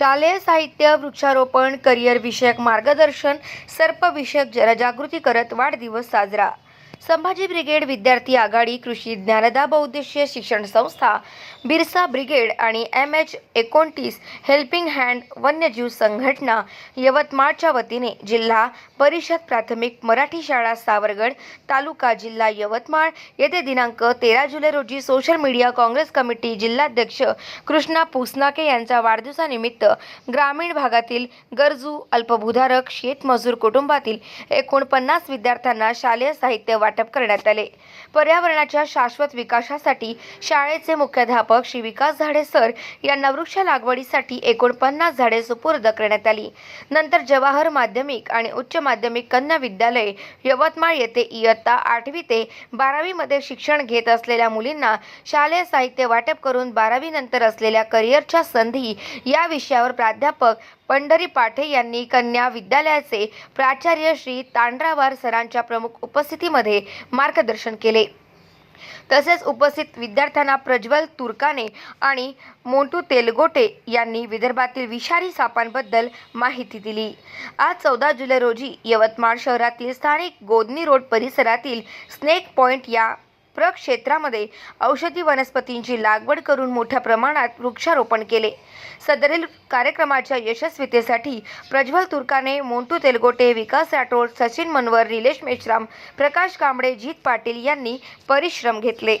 शालेय साहित्य वृक्षारोपण करिअर विषयक मार्गदर्शन सर्पविषयक जनजागृती करत वाढदिवस साजरा. संभाजी ब्रिगेड विद्यार्थी आघाडी कृषी ज्ञानदा बहुद्देशीय शिक्षण संस्था बिरसा ब्रिगेड आणि एम एच एकोणतीस हेल्पिंग हँड वन्यजीव संघटना यवतमाळच्या वतीने जिल्हा परिषद प्राथमिक मराठी शाळा सावरगड तालुका जिल्हा यवतमाळ. येथे दिनांक तेरा जुलै रोजी सोशल मीडिया काँग्रेस कमिटी जिल्हाध्यक्ष कृष्णा पुसनाके यांच्या वाढदिवसानिमित्त ग्रामीण भागातील गरजू अल्पभूधारक शेतमजूर कुटुंबातील एकूण पन्नास विद्यार्थ्यांना शालेय साहित्य वाटप करण्यात आले. पर्यावरणाच्या शाश्वत विकासासाठी शाळेचे मुख्याध्यापक श्री विकास झाडे सर यांना वृक्ष लागवडीसाठी एकोणपन्नास झाडे सुपूर्द करण्यात आली. नंतर जवाहर माध्यमिक आणि उच्च माध्यमिक कन्या विद्यालय यवतमाळ येथे इयत्ता आठवी ते बारावीमध्ये शिक्षण घेत असलेल्या मुलींना शालेय साहित्य वाटप करून बारावी नंतर असलेल्या करिअरच्या संधी या विषयावर प्राध्यापक पंढरी पाठे यांनी कन्या विद्यालयाचे प्राचार्य श्री तांड्रावार सरांच्या प्रमुख उपस्थितीमध्ये मार्गदर्शन केले. तसेच उपस्थित विद्यार्थ्यांना प्रज्वल तुर्काने आणि मोंटू तेलगोटे यांनी विदर्भातील विषारी सापांबद्दल माहिती दिली. आज चौदा जुलै रोजी यवतमाळ शहरातील स्थानिक गोदनी रोड परिसरातील स्नेक पॉइंट या प्रक्षेत्रामध्ये औषधी वनस्पतींची लागवड करून मोठ्या प्रमाणात वृक्षारोपण केले. सदरील कार्यक्रमाच्या यशस्वीतेसाठी प्रज्वल तुर्काने मोंटू तेलगोटे विकास राठोड सचिन मनवर निलेश मेश्राम प्रकाश कांबळे जीत पाटील यांनी परिश्रम घेतले.